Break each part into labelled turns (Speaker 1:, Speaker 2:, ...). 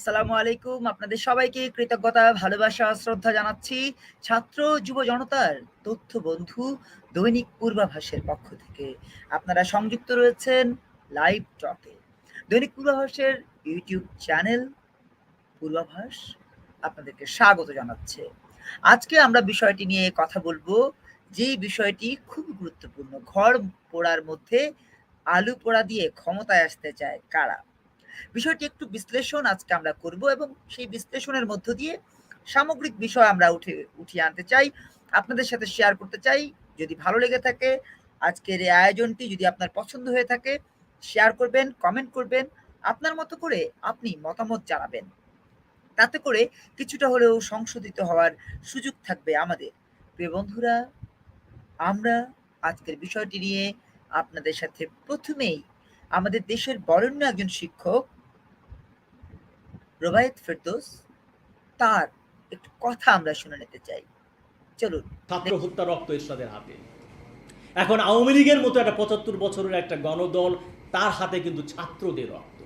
Speaker 1: আসসালামু আলাইকুম। আপনাদের সবাইকে কৃতজ্ঞতা, ভালোবাসা, শ্রদ্ধা জানাচ্ছি। ছাত্র, যুব জনতার তথ্য বন্ধু দৈনিক পূর্বাভাসের পক্ষ থেকে। আপনারা সংযুক্ত রয়েছেন লাইভ টকে। দৈনিক পূর্বাভাসের ইউটিউব চ্যানেল পূর্বাভাস আপনাদেরকে স্বাগত জানাচ্ছে। আজকে আমরা বিষয়টি নিয়ে কথা বলব। যে বিষয়টি খুব গুরুত্বপূর্ণ, ঘর পোড়ার মধ্যে আলু পোড়া দিয়ে ক্ষমতায় আসতে চায় কারা? বিষয়টি একটু বিশ্লেষণ আজকে আমরা করব এবং সেই বিশ্লেষণের মধ্য দিয়ে সামগ্রিক বিষয় আমরা উঠে, উঠিয়ে আনতে চাই। আপনাদের সাথে শেয়ার করতে চাই। যদি ভালো লেগে থাকে, আজকের এই আয়োজনটি যদি আপনার পছন্দ হয়ে থাকে শেয়ার করবেন কমেন্ট করবেন, আপনার মতো করে আপনি মতামত জানাবেন। তাতে করে কিছুটা হলেও সংশোধিত হওয়ার সুযোগ থাকবে আমাদের। প্রিয় বন্ধুরা, আমরা আজকের বিষয়টি নিয়ে আপনাদের সাথে প্রথমেই আমাদের দেশের বরেণ্য একজন শিক্ষক, রোবায়েত ফেরদৌস, তার একটু কথা আমরা শুনে নিতে চাই। চলুন।
Speaker 2: ছাত্র হত্যা রক্ত এরশাদের হাতে। এখন আওয়ামী লীগের মতো একটা পঁচাত্তর বছরের একটা গণদল, তার হাতে কিন্তু ছাত্রদের রক্ত।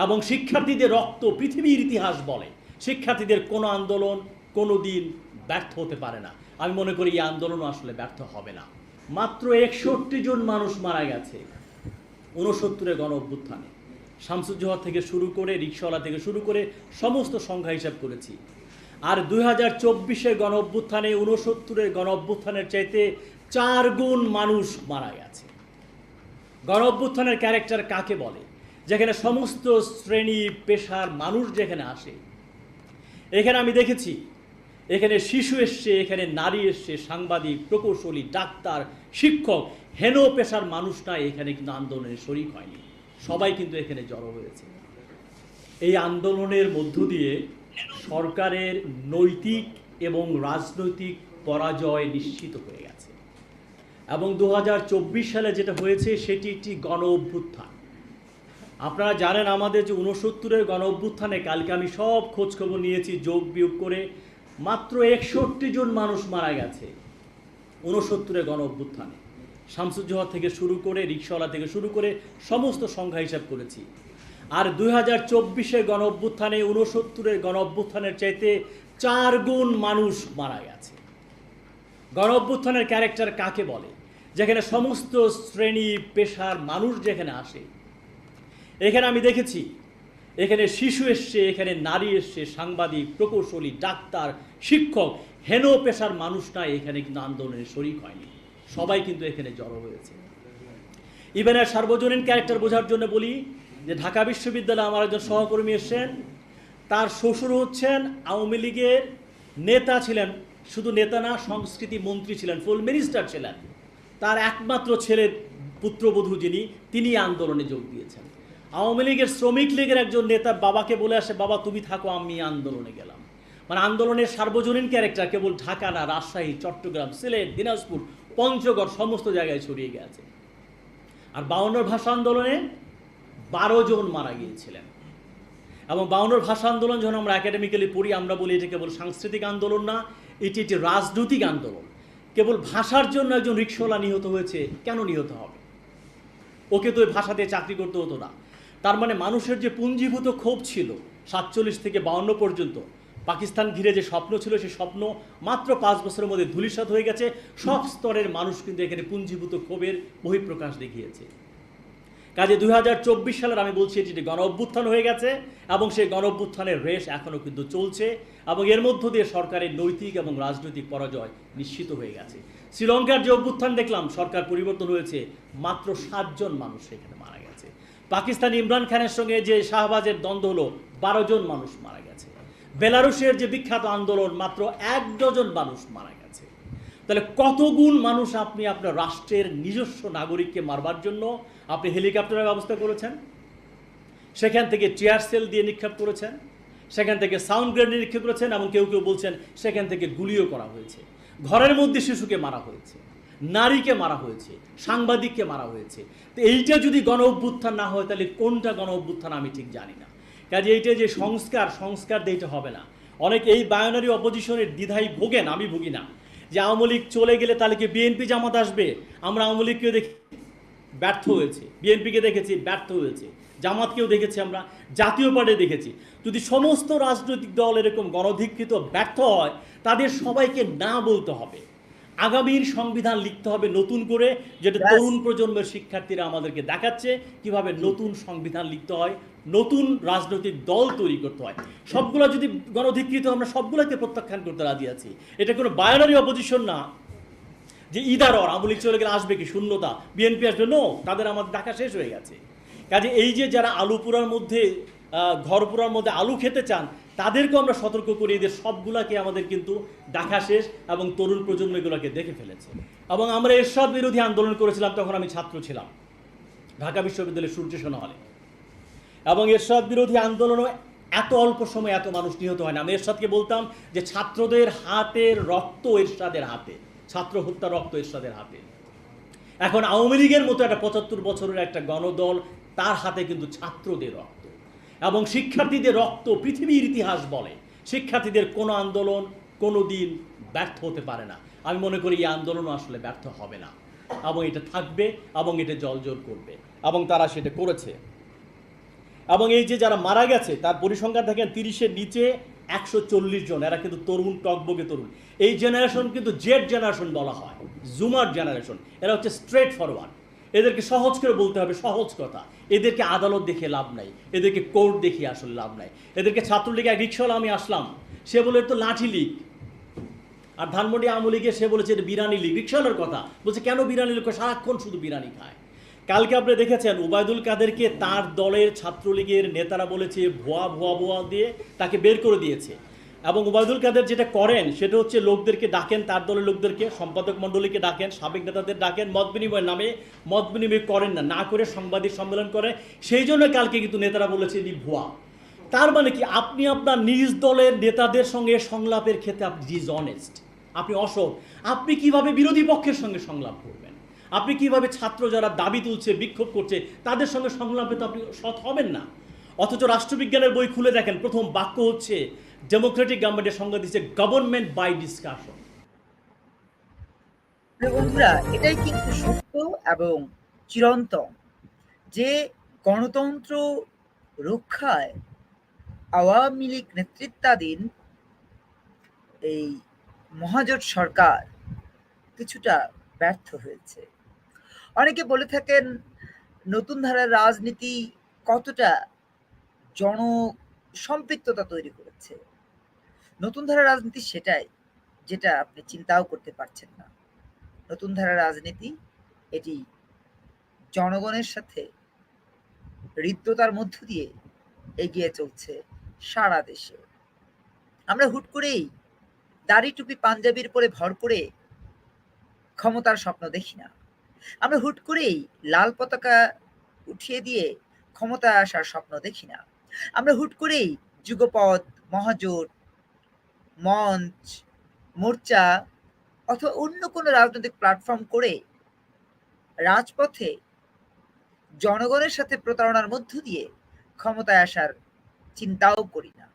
Speaker 2: এবং শিক্ষার্থীদের রক্ত পৃথিবীর ইতিহাস বলে। শিক্ষার্থীদের কোনো আন্দোলন কোনো দিন ব্যর্থ হতে পারে না। আমি মনে করি এই আন্দোলনও আসলে ব্যর্থ হবে না। মাত্র একষট্টি জন মানুষ মারা গেছে। ঊনসত্তরের গণ অভ্যুত্থানে শামসুজ্জোহর থেকে শুরু করে রিক্সাওয়ালা থেকে শুরু করে সমস্ত সংখ্যা হিসাব করেছি। আর দুই হাজার চব্বিশের গণ অভ্যুত্থানে ঊনসত্তরের গণ অভ্যুত্থানের চাইতে চার গুণ মানুষ মারা গেছে। গণ অভ্যুত্থানের ক্যারেক্টার কাকে বলে? যেখানে সমস্ত শ্রেণি, পেশার মানুষ যেখানে আসে, এখানে আমি দেখেছি, এখানে শিশু এসছে, এখানে নারী এসছে, সাংবাদিক, প্রকৌশলী, ডাক্তার শিক্ষক, হেন পেশার মানুষটা এখানে কিন্তু আন্দোলনে শরিক হয়নি। সবাই কিন্তু এখানে জড়ো হয়েছে। এই আন্দোলনের মধ্য দিয়ে সরকারের নৈতিক এবং রাজনৈতিক পরাজয় নিশ্চিত হয়ে গেছে। এবং দু হাজার চব্বিশ সালে যেটা হয়েছে, সেটি একটি গণ অভ্যুত্থান আপনারা জানেন আমাদের যে উনসত্তরের গণ অভ্যুত্থানে কালকে আমি সব খোঁজখবর নিয়েছি, যোগ বিয়োগ করে মাত্র একষট্টি জন মানুষ মারা গেছে। উনসত্তরের গণ অভ্যুত্থানে। শামসুজ্জোহর থেকে শুরু করে রিক্সাওয়ালা থেকে শুরু করে সমস্ত সংখ্যা হিসাব করেছি। আর দুই হাজার চব্বিশের গণ অভ্যুত্থানে উনসত্তরের গণ অভ্যুত্থানের চাইতে চার গুণ মানুষ মারা গেছে। গণ অভ্যুত্থানের ক্যারেক্টার কাকে বলে? যেখানে সমস্ত শ্রেণি, পেশার মানুষ যেখানে আসে। এখানে আমি দেখেছি এখানে শিশু এসছে, এখানে নারী এসছে, সাংবাদিক, প্রকৌশলী, ডাক্তার, শিক্ষক। হেন পেশার মানুষটা এখানে কিন্তু আন্দোলনের শরিক হয়নি। সবাই কিন্তু এখানে জড়ো হয়েছে। ইভেনের সার্বজনীন ক্যারেক্টার বোঝার জন্য বলি যে ঢাকা বিশ্ববিদ্যালয়ে আমার একজন সহকর্মী এসছেন। তার শ্বশুর হচ্ছেন আওয়ামী লীগের নেতা ছিলেন। শুধু নেতা না, সংস্কৃতি মন্ত্রী ছিলেন ফুল মিনিস্টার ছিলেন। তার একমাত্র ছেলে পুত্রবধূ যিনি, তিনি আন্দোলনে যোগ দিয়েছেন। আওয়ামী লীগের শ্রমিক লীগের একজন নেতা বাবাকে বলে আসে, বাবা, তুমি থাকো, আমি আন্দোলনে গেলাম। মানে আন্দোলনের সার্বজনীন ক্যারেক্টার কেবল ঢাকা না, রাজশাহী, চট্টগ্রাম, সিলেট, দিনাজপুর, পঞ্চগড় সমস্ত জায়গায় ছড়িয়ে গেছে। আর বাউন্নর ভাষা আন্দোলনে বারো জন মারা গিয়েছিলেন। এবং বাউন্নর ভাষা আন্দোলন যখন আমরা একাডেমিক্যালি পড়ি, আমরা বলি এটা কেবল সাংস্কৃতিক আন্দোলন না, এটি একটি রাজনৈতিক আন্দোলন। কেবল ভাষার জন্য একজন রিক্সওয়ালা নিহত হয়েছে, কেন নিহত হবে? ওকে তো ওই ভাষাতে চাকরি করতে হতো না। তার মানে মানুষের যে পুঞ্জীভূত ক্ষোভ ছিল সাতচল্লিশ থেকে বাউন্ন পর্যন্ত, পাকিস্তান ঘিরে যে স্বপ্ন ছিল সেই স্বপ্ন মাত্র পাঁচ বছরের মধ্যে ধূলিসাৎ হয়ে গেছে। সব স্তরের মানুষ কিন্তু এখানে পুঞ্জীভূত ক্ষোভের বহিঃপ্রকাশ দেখিয়েছে। কাজে দুই হাজার চব্বিশ সালের আমি বলছি, এটি গণ অভ্যুত্থান হয়ে গেছে এবং সেই গণ অভ্যুত্থানের রেশ এখনও কিন্তু চলছে এবং এর মধ্য দিয়ে সরকারের নৈতিক এবং রাজনৈতিক পরাজয় নিশ্চিত হয়ে গেছে। শ্রীলঙ্কার যে অভ্যুত্থান দেখলাম, সরকার পরিবর্তন হয়েছে মাত্র সাতজন মানুষ এখানে মারা পাকিস্তান ইমরান খানের সঙ্গে যে শাহবাজের দ্বন্দ্ব হলো, বারো জন মানুষ মারা গেছে। বেলারুশের যে বিখ্যাত আন্দোলন, মাত্র এক ডজন মানুষ মারা গেছে। তাহলে কতগুণ মানুষ আপনি আপনার রাষ্ট্রের নিজস্ব নাগরিককে মারবার জন্য আপনি হেলিকপ্টারের ব্যবস্থা করেছেন? সেখান থেকে চেয়ার সেল দিয়ে নিক্ষেপ করেছেন, সেখান থেকে সাউন্ড গ্রেনেড নিক্ষেপ করেছেন, এবং কেউ কেউ বলছেন সেখান থেকে গুলিও করা হয়েছে। ঘরের মধ্যে শিশুকে মারা হয়েছে। নারীকে মারা হয়েছে, সাংবাদিককে মারা হয়েছে। তো এইটা যদি গণ অভ্যুত্থান না হয়, তাহলে কোনটা গণ অভ্যুত্থান আমি ঠিক জানি না। কাজে এইটা যে সংস্কার সংস্কার এটা হবে না। অনেক এই বায়োনারি অপোজিশনের দ্বিধাই ভোগেন, আমি ভুগি না। যে আওয়ামী লীগ চলে গেলে তাহলে কি বিএনপি জামাত আসবে? আমরা আওয়ামী লীগকেও দেখি, ব্যর্থ হয়েছে। বিএনপিকে দেখেছি, ব্যর্থ হয়েছে। জামাতকেও দেখেছি আমরা, জাতীয় পার্টি দেখেছি। যদি সমস্ত রাজনৈতিক দল এরকম গণধিকৃত ব্যর্থ হয়, তাদের সবাইকে না বলতে হবে। আগামীর সংবিধান লিখতে হবে নতুন করে যেটা তরুণ প্রজন্মের শিক্ষার্থীরা আমাদেরকে দেখাচ্ছে কীভাবে নতুন সংবিধান লিখতে হয় নতুন রাজনৈতিক দল তৈরি করতে হয়। সবগুলো যদি গণধিকৃত আমরা সবগুলোকে প্রত্যাখ্যান করতে রাজি আছি। এটা কোনো বায়োনারি অপোজিশন না। যে ইদার অর আওয়ামী লীগ চলে গেলে আসবে কি শূন্যতা? বিএনপি আসবে নো তাদের আমাদের দেখা শেষ হয়ে গেছে। কাজে এই যে যারা আলু পোড়ার মধ্যে আহ, ঘর পোড়ার মধ্যে আলু খেতে চান তাদেরকেও আমরা সতর্ক করি এদের সবগুলাকে আমাদের কিন্তু দেখা শেষ এবং তরুণ প্রজন্ম এগুলোকে দেখে ফেলেছে। এবং আমরা এরশাদ বিরোধী আন্দোলন করেছিলাম, তখন আমি ছাত্র ছিলাম ঢাকা বিশ্ববিদ্যালয়ের সূর্য সেনা হলে। এবং এরশাদ বিরোধী আন্দোলনও এত অল্প সময় এত মানুষ নিহত হয় না। আমি এরশাদকে বলতাম যে ছাত্রদের হাতের রক্ত এরশাদের হাতে, ছাত্র হত্যা রক্ত এরশাদের হাতে। এখন আওয়ামী লীগের মতো একটা পঁচাত্তর বছরের একটা গণদল, তার হাতে কিন্তু ছাত্রদের রক্ত। এবং শিক্ষার্থীদের রক্ত পৃথিবীর ইতিহাস বলে। শিক্ষার্থীদের কোনো আন্দোলন, কোনো দিন ব্যর্থ হতে পারে না। আমি মনে করি এই আন্দোলনও আসলে ব্যর্থ হবে না। এবং এটা থাকবে এবং এটা জলজল করবে। এবং তারা সেটা করেছে। এবং এই যে যারা মারা গেছে, তার পরিসংখ্যান দেখেন তিরিশের নিচে একশো চল্লিশ জন। এরা কিন্তু তরুণ, টকবগে তরুণ। এই জেনারেশন কিন্তু জেড জেনারেশন বলা হয় জুমার জেনারেশন এরা হচ্ছে স্ট্রেট ফরওয়ার্ড এদেরকে সহজ করে বলতে হবে সহজ কথা। এদেরকে আদালত দেখে লাভ নাই, এদেরকে কোর্ট দেখে আসলে লাভ নাই। এদেরকে ছাত্রলীগ এক রিক্সাওয়ালা আমি আসলাম, সে বলে তো লাঠি লীগ। আর ধানমন্ডি আওয়ামী লীগে সে বলেছে, এটা বিরানি লীগ। রিক্সাওয়ালার কথা, বলছে, কেন বিরানি লীগ? সারাক্ষণ শুধু বিরানি খায়। কালকে আপনি দেখেছেন, উবায়দুল কাদেরকে তার দলের ছাত্রলীগের নেতারা বলেছে, ভুয়া ভুয়া ভুয়া দিয়ে তাকে বের করে দিয়েছে। এবং উবায়দুল কাদের যেটা করেন, সেটা হচ্ছে লোকদেরকে ডাকেন, তার দলের লোকদেরকে, সম্পাদক মণ্ডলীকে ডাকেন, সাবেক নেতাদের ডাকেন, মত বিনিময়ের নামে মত বিনিময় করেন না না করে সাংবাদিক সম্মেলন করে সেই জন্য কালকে কিন্তু নেতারা বলেছে ইনি ভুয়া। তার মানে কি? আপনি আপনার নিজ দলের নেতাদের সঙ্গে সংলাপের ক্ষেত্রে আপনি ডিজ অনেস্ট আপনি অসৎ। আপনি কীভাবে বিরোধী পক্ষের সঙ্গে সংলাপ করবেন? আপনি কীভাবে ছাত্র যারা দাবি তুলছে, বিক্ষোভ করছে, তাদের সঙ্গে সংলাপে তো আপনি সৎ হবেন না। অথচ রাষ্ট্রবিজ্ঞানের বই খুলে দেখেন, প্রথম বাক্য হচ্ছে ডেমোক্রেটিক গভর্নমেন্টের সংজ্ঞা দিচ্ছে গভর্নমেন্ট বাই ডিসকাশন
Speaker 1: বন্ধুরা, এটাই কিন্তু সত্য এবং চিরন্তন যে গণতন্ত্র রক্ষায় আওয়ামী লীগ নেতৃত্বাধীন এই মহাজোট সরকার কিছুটা ব্যর্থ হয়েছে। অনেকে বলে থাকেন, নতুন ধারার রাজনীতি কতটা জন সম্পৃক্ততা তৈরি করেছে? নতুন ধারা রাজনীতি সেটাই, যেটা আপনি চিন্তাও করতে পারছেন না। নতুন ধারা রাজনীতি, এটি জনগণের সাথে হৃদ্যতার মধ্য দিয়ে এগিয়ে চলছে সারা দেশে। আমরা হুট করেই দাড়ি টুপি পাঞ্জাবির পরে ভর করে ক্ষমতার স্বপ্ন দেখি না। আমরা হুট করেই লাল পতাকা উঠিয়ে দিয়ে ক্ষমতা আসার স্বপ্ন দেখি না। আমরা হুট করেই যুগপথ মহাজোট মঞ্চ, মোর্চা অথবা অন্য কোনো রাজনৈতিক প্ল্যাটফর্ম করে রাজপথে জনগণের সাথে প্রতারণার মধ্য দিয়ে ক্ষমতায় আসার চিন্তাও করি না।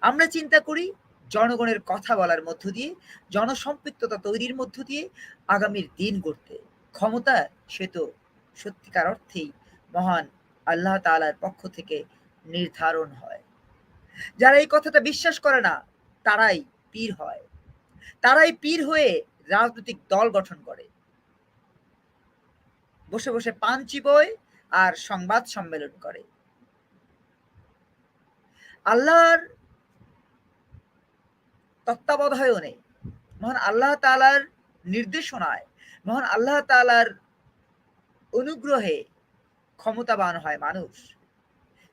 Speaker 1: আমরা চিন্তা করি জনগণের কথা বলার মধ্য দিয়ে, জনসম্পৃক্ততা তৈরির মধ্য দিয়ে আগামীর দিন গড়তে। ক্ষমতা, সে তো সত্যিকার অর্থেই মহান আল্লাহ তাআলার পক্ষ থেকে নির্ধারণ হয়। যারা এই কথাটা বিশ্বাস করে না তারাই পীর হয়। তারাই পীর হয়ে রাজনৈতিক দল গঠন করে। বসে বসে পান চিবোয় আর সংবাদ সম্মেলন করে। আল্লাহর তত্ত্বাবধায়নে মহান আল্লাহ তালার নির্দেশনায় মহান আল্লাহ তালার অনুগ্রহে ক্ষমতাবান হয় মানুষ।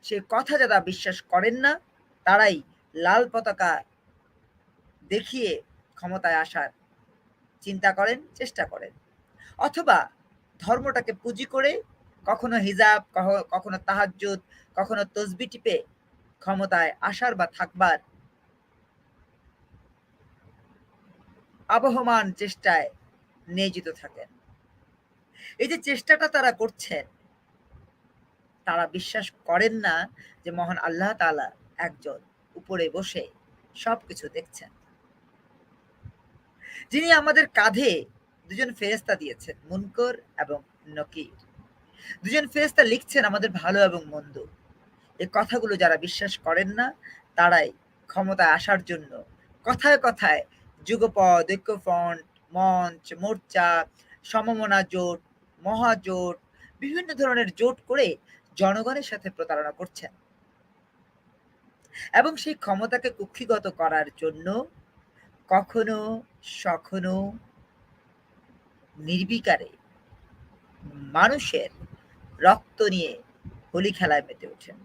Speaker 1: সে কথা যারা বিশ্বাস করেন না, তারাই লাল পতাকা দেখিয়ে ক্ষমতায় আসার চিন্তা করেন, চেষ্টা করেন। অথবা ধর্মটাকে পুঁজি করে কখনো হিজাব কখনো তাহাজ্জুদ, কখনো তসবি টিপে ক্ষমতায় আসার বা থাকবার আবহমান চেষ্টায় নিয়োজিত থাকেন। এই যে চেষ্টাটা তারা করছেন, তারা বিশ্বাস করেন না যে মহান আল্লাহ তাআলা একজন উপরে বসে সবকিছু দেখছেন। যিনি আমাদের কাঁধে দুজন ফেরেস্তা দিয়েছেন, মুনকর এবং নকির। দুজন ফেরেশতা লিখছেন আমাদের ভালো এবং মন্দ। এই কথাগুলো যারা বিশ্বাস করেন না, তারাই ক্ষমতায় আসার জন্য কথায় কথায় যুগপদ ঐক্যফ্রন্ট, মঞ্চ, মোর্চা, সমমনা জোট, মহাজোট, বিভিন্ন ধরনের জোট করে জনগণের সাথে প্রতারণা করছেন। এবং সেই ক্ষমতাকে কুক্ষিগত করার জন্য কখনো, সখনো নির্বিকারে মানুষের রক্ত নিয়ে হোলি খেলায় মেতে ওঠেন।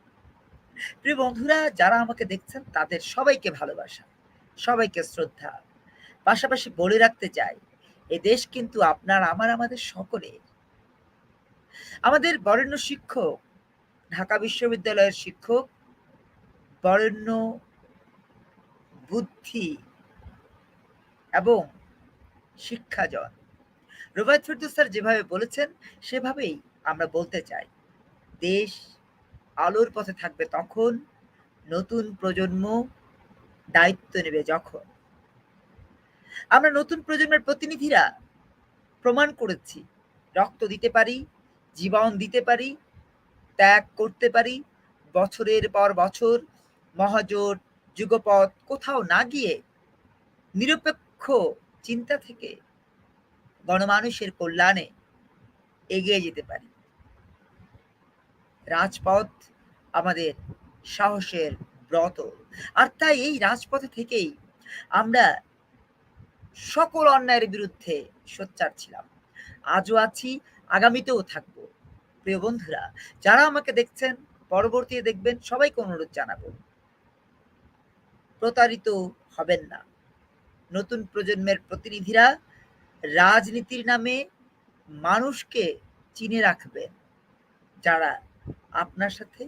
Speaker 1: প্রিয় বন্ধুরা, যারা আমাকে দেখছেন, তাদের সবাইকে ভালোবাসা, সবাইকে শ্রদ্ধা। পাশাপাশি বলে রাখতে চাই, এ দেশ কিন্তু আপনার, আমার, আমাদের সকলে আমাদের বরেণ্য শিক্ষক, ঢাকা বিশ্ববিদ্যালয়ের শিক্ষক, বরেণ্য বুদ্ধি এবং শিক্ষাজন। রোবায়ত ফেরদৌস স্যার যেভাবে বলেছেন, সেভাবেই আমরা বলতে চাই। দেশ আলোর পথে থাকবে তখন, নতুন প্রজন্ম দায়িত্ব নেবে যখন। আমরা নতুন প্রজন্মের প্রতিনিধিরা প্রমাণ করেছি। রক্ত দিতে পারি, জীবন দিতে পারি, ত্যাগ করতে পারি, বছরের পর বছর মহাজোট যুগপথ কোথাও না গিয়ে নিরপেক্ষ চিন্তা থেকে গণমানুষের কল্যাণে এগিয়ে যেতে পারি। রাজপথ আমাদের সাহসের ব্রত। আর তাই এই রাজপথে থেকেই আমরা সকল অন্যায়ের বিরুদ্ধে সোচ্চার ছিলাম। আজও আছি, আগামীতেও থাকব। প্রিয় বন্ধুরা, যারা আমাকে দেখছেন, পরবর্তীতে দেখবেন, সবাইকে অনুরোধ জানাব, প্রতারিত হবেন না। নতুন প্রজন্মের প্রতিনিধিরা রাজনীতির নামে মানুষকে চিনে রাখবেন যারা আপনার সাথে,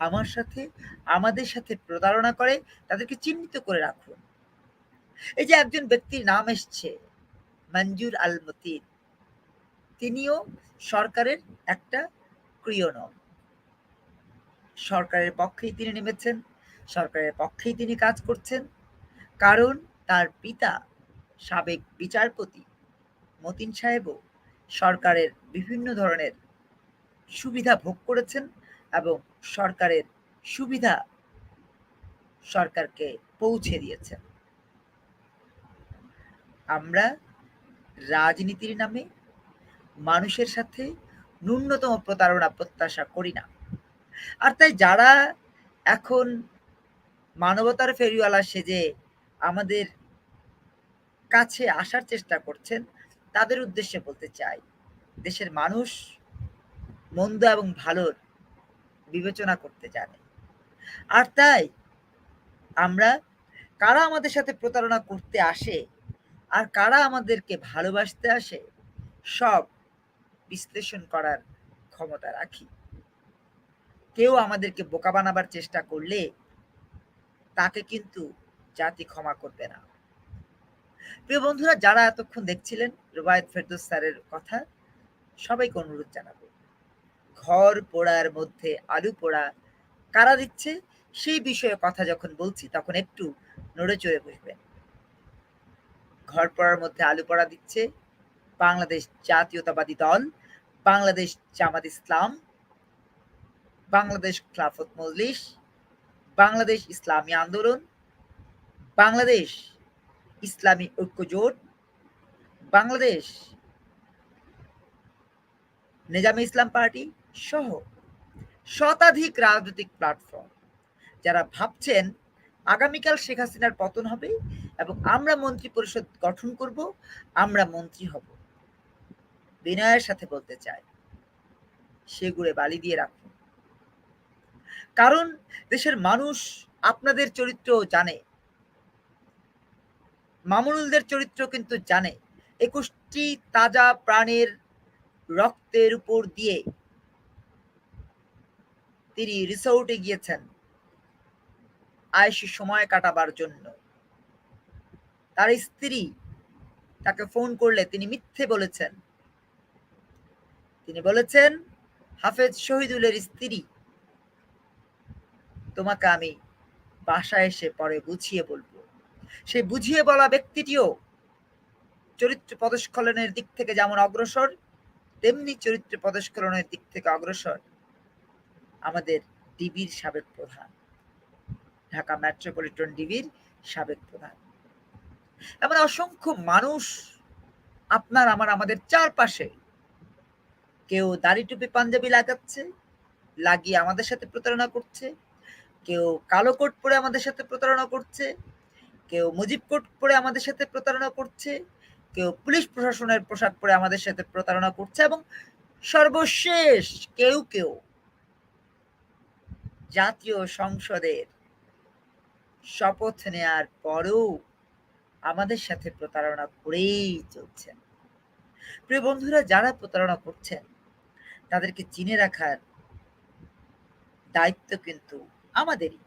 Speaker 1: আমার সাথে, আমাদের সাথে প্রতারণা করে, তাদেরকে চিহ্নিত করে রাখুন। এই যে একজন ব্যক্তির নাম এসছে, মঞ্জুর আল মতিন তিনিও সরকারের একটা ক্রিয়নম সরকারের পক্ষেই তিনি নেমেছেন, সরকারের পক্ষেই তিনি কাজ করছেন। কারণ তার পিতা সাবেক বিচারপতি মতিন সাহেবও সরকারের বিভিন্ন ধরনের সুবিধা ভোগ করেছেন এবং সরকারের সুবিধা সরকারকে পৌঁছে দিয়েছেন। আমরা রাজনীতির নামে মানুষের সাথে ন্যূনতম প্রতারণা প্রত্যাশা করি না। আর তাই যারা এখন মানবতার ফেরিওয়ালা সেজে আমাদের কাছে আসার চেষ্টা করছেন, তাদের উদ্দেশ্যে বলতে চাই, দেশের মানুষ মন্দ এবং ভালোর বিবেচনা করতে জানে। আর তাই আমরা কারা আমাদের সাথে প্রতারণা করতে আসে, আর কারা আমাদেরকে ভালোবাসতে আসে, সব বিশ্লেষণ করার ক্ষমতা রাখি। কেউ আমাদেরকে বোকা বানাবার চেষ্টা করলে তাকে কিন্তু জাতি ক্ষমা করবে না। প্রিয় বন্ধুরা, যারা এতক্ষণ দেখছিলেন রুবায়ত ফেরদৌস স্যারের কথা, সবাইকে অনুরোধ জানাব, ঘর পোড়ার মধ্যে আলু পোড়া কারা দিচ্ছে, সেই বিষয়ে কথা যখন বলছি, তখন একটু নড়ে চড়ে বসবেন। ঘর পড়ার মধ্যে আলু পড়া দিচ্ছে বাংলাদেশ জাতীয়তাবাদী দল, বাংলাদেশ জামাত ইসলাম, বাংলাদেশ খেলাফত মজলিস, বাংলাদেশ ইসলামী আন্দোলন বাংলাদেশ ইসলামী ঐক্য জোট, বাংলাদেশ নিজামে ইসলাম পার্টি সহ শতাধিক রাজনৈতিক প্ল্যাটফর্ম যারা ভাবছেন আগামীকাল শেখ হাসিনার পতন হবে এবং আমরা মন্ত্রী পরিষদ গঠন করব, আমরা মন্ত্রী হব। বিনয়ের সাথে বলতে চাই সেগুড়ে বালি দিয়ে রাখুন। কারণ দেশের মানুষ আপনাদের চরিত্র জানে মামুনুলদের চরিত্র কিন্তু জানে। একুশটি তাজা প্রাণের রক্তের উপর দিয়ে তিনি রিসোর্টে গিয়েছেন আয়সি সময় কাটাবার জন্য। তার স্ত্রী তাকে ফোন করলে তিনি মিথ্যে বলেছেন। তিনি বলেছেন, হাফেজ শহীদুলের স্ত্রী, তোমাকে আমি বাসায় এসে পরে বুঝিয়ে বলব। সেই বুঝিয়ে বলা ব্যক্তিটিও চরিত্র পদস্খলনের দিক থেকে যেমন অগ্রসর, তেমনি চরিত্র পদস্খলনের দিক থেকে অগ্রসর আমাদের ডিবির সাবেক প্রধান, ঢাকা মেট্রোপলিটন ডিবির সাবেক প্রধান। এমন অসংখ্য মানুষ আপনার, আমার, আমাদের চারপাশে। কেউ দাড়ি টুপি পাঞ্জাবি লাগাচ্ছে, লাগিয়ে আমাদের সাথে প্রতারণা করছে। কেউ কালো কোট পরে আমাদের সাথে প্রতারণা করছে। কেউ মুজিব কোট পরে আমাদের সাথে প্রতারণা করছে, কেউ পুলিশ প্রশাসনের পোশাক পরে আমাদের সাথে প্রতারণা করছে এবং সর্বশেষ কেউ কেউ জাতীয় সংসদের শপথ নেয়ার পরেও আমাদের সাথে প্রতারণা করেই চলছেন। প্রিয় বন্ধুরা, যারা প্রতারণা করছেন, তাদেরকে চিনে রাখার দায়িত্ব কিন্তু আমাদেরই।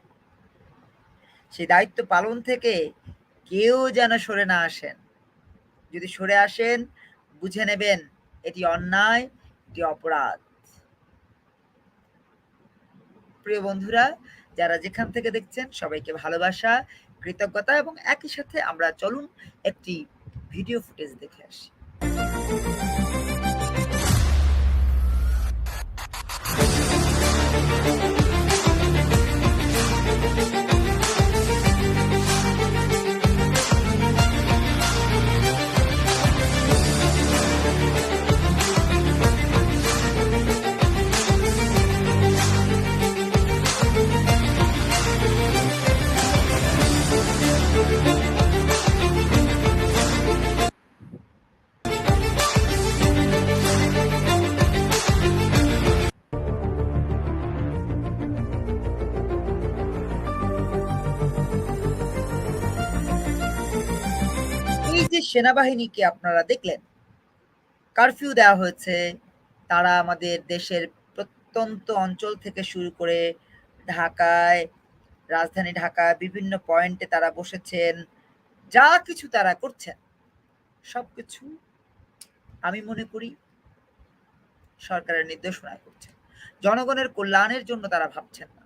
Speaker 1: সেই দায়িত্ব পালন থেকে কেউ যেন সরে না আসেন। যদি সরে আসেন, বুঝে নেবেন এটি অন্যায়, এটি অপরাধ। প্রিয় বন্ধুরা, যারা যেখান থেকে দেখছেন, সবাইকে ভালোবাসা, কৃতজ্ঞতা এবং একই সাথে আমরা চলুন একটি ভিডিও ফুটেজ দেখে আসি। সেনাবাহিনীকে আপনারা দেখলেন। কারফিউ দেওয়া হয়েছে। তারা আমাদের দেশের প্রত্যন্ত অঞ্চল থেকে শুরু করে ঢাকায়, রাজধানী ঢাকা, বিভিন্ন পয়েন্টে তারা বসেছেন। যা কিছু তারা করছেন। সব কিছু আমি মনে করি সরকারের নির্দেশনায় করছেন। জনগণের কল্যাণের জন্য তারা ভাবছেন না।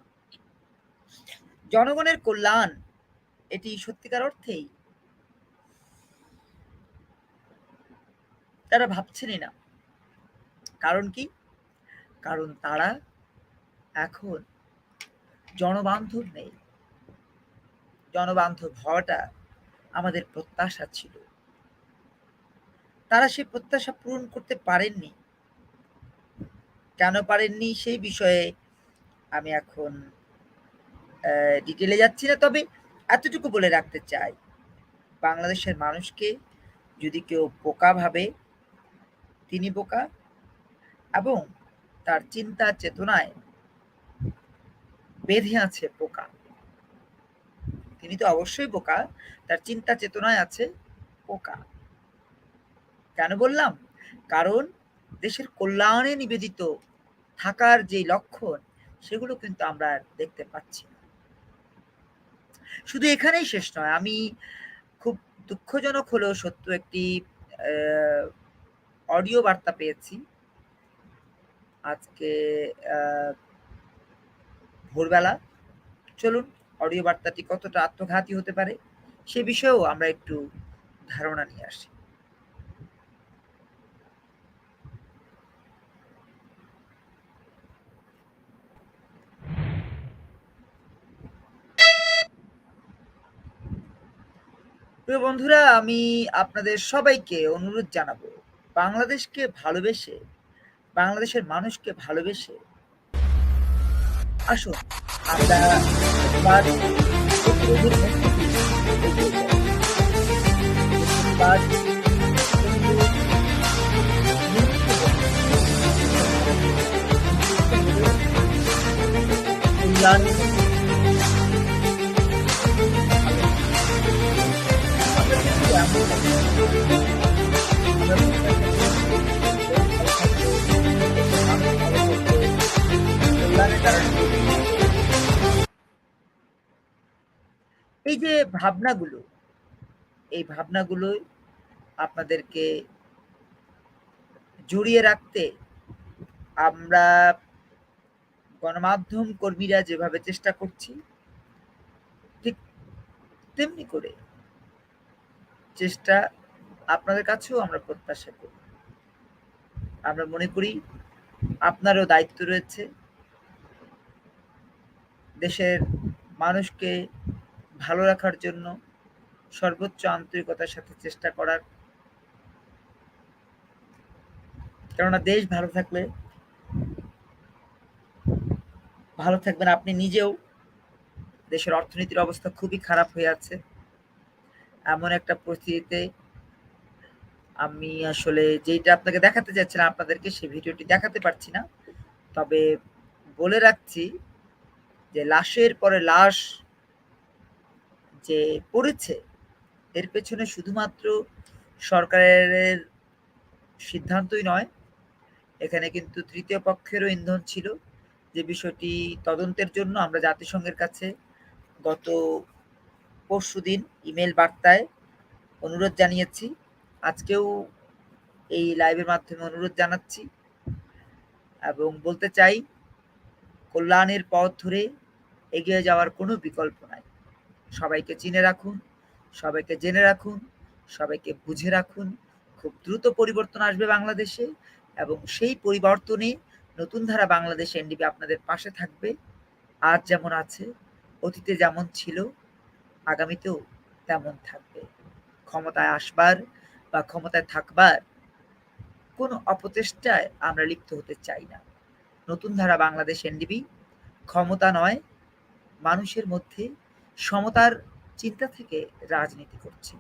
Speaker 1: জনগণের কল্যাণ, এটি সত্যিকার অর্থেই তারা ভাবছেনই না। কারণ কি? কারণ তারা এখন জনবান্ধব নেই। জনবান্ধব হওয়াটা আমাদের প্রত্যাশা ছিল। তারা সেই প্রত্যাশা পূরণ করতে পারেননি। কেন পারেননি সেই বিষয়ে আমি এখন ডিটেলে যাচ্ছি না। তবে এতটুকু বলে রাখতে চাই, বাংলাদেশের মানুষকে যদি কেউ বোকা ভাবে তিনি বোকা এবং তার চিন্তা চেতনায় বেঁধে আছে পোকা তিনি তো অবশ্যই বোকা, তার চিন্তা চেতনায় আছে পোকা কেন বললাম? কারণ দেশের কল্যাণে নিবেদিত থাকার যে লক্ষণ, সেগুলো কিন্তু আমরা দেখতে পাচ্ছি শুধু এখানেই শেষ নয়, আমি খুব দুঃখজনক হলেও সত্য একটি অডিও বার্তা পেয়েছি। আজকে ভোরবেলা। চলুন, অডিও বার্তাটি কতটা আত্মঘাতী হতে পারে, সে বিষয়েও আমরা একটু ধারণা নিয়ে আসি। প্রিয় বন্ধুরা, আমি আপনাদের সবাইকে অনুরোধ জানাব বাংলাদেশকে ভালোবেসে বাংলাদেশের মানুষকে ভালোবেসে আসুন আমরা এই যে ভাবনাগুলো, এই ভাবনাগুলোই আপনাদেরকে জড়িয়ে রাখতে আমরা গণমাধ্যম কর্মীরা যেভাবে চেষ্টা করছি, ঠিক তেমনি করে চেষ্টা আপনাদের কাছেও আমরা প্রত্যাশা করি। আমরা মনে করি আপনারও দায়িত্ব রয়েছে। দেশের মানুষকে ভালো রাখার জন্য সর্বোচ্চ আন্তরিকতার সাথে চেষ্টা করার। কেননা দেশ ভালো থাকলে, ভালো থাকবেন আপনি নিজেও। দেশের অর্থনীতির অবস্থা খুবই খারাপ হয়ে আছে। এমন একটা পরিস্থিতিতে আমি আসলে যেটা আপনাকে দেখাতে যাচ্ছিলাম আপনাদেরকে সেই ভিডিওটি দেখাতে পারছি না। তবে বলে রাখছি যে লাশের পরে লাশ যে পড়েছে, এর পেছনে শুধুমাত্র সরকারের সিদ্ধান্তই নয়, এখানে কিন্তু তৃতীয় পক্ষেরও ইন্ধন ছিল। যে বিষয়টি তদন্তের জন্য আমরা জাতিসংঘের কাছে গত পরশুদিন ইমেল বার্তায় অনুরোধ জানিয়েছি। আজকেও এই লাইভের মাধ্যমে অনুরোধ জানাচ্ছি এবং বলতে চাই, কল্যাণের পথ ধরে এগিয়ে যাওয়ার কোনো বিকল্প নাই। সবাইকে চিনে রাখুন, সবাইকে জেনে রাখুন, সবাইকে বুঝে রাখুন, খুব দ্রুত পরিবর্তন আসবে বাংলাদেশে এবং সেই পরিবর্তনে নতুন ধারা বাংলাদেশ এনডিপি আপনাদের পাশে থাকবে। আজ যেমন আছে, অতীতে যেমন ছিল, আগামীতেও তেমন থাকবে। ক্ষমতায় আসবার বা ক্ষমতায় থাকবার কোনো অপচেষ্টায় আমরা লিপ্ত হতে চাই না। নতুন ধারা বাংলাদেশ এনডিবি, ক্ষমতা নয়, মানুষের মধ্যে সমতার চিন্তা থেকে রাজনীতি করছে।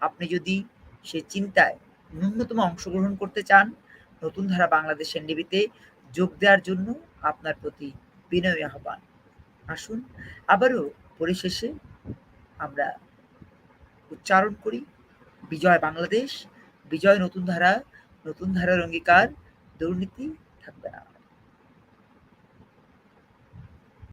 Speaker 1: আপনি যদি সে চিন্তায় ন্যূনতম অংশগ্রহণ করতে চান, নতুন ধারা বাংলাদেশ এনডিবিতে যোগ দেওয়ার জন্য আপনার প্রতি বিনয়ী আহ্বান। আসুন, আবারও পরিশেষে আমরা উচ্চারণ করি বিজয় বাংলাদেশ বিজয় নতুন ধারা নতুন ধারার অঙ্গীকার দুর্নীতি থাকবে না।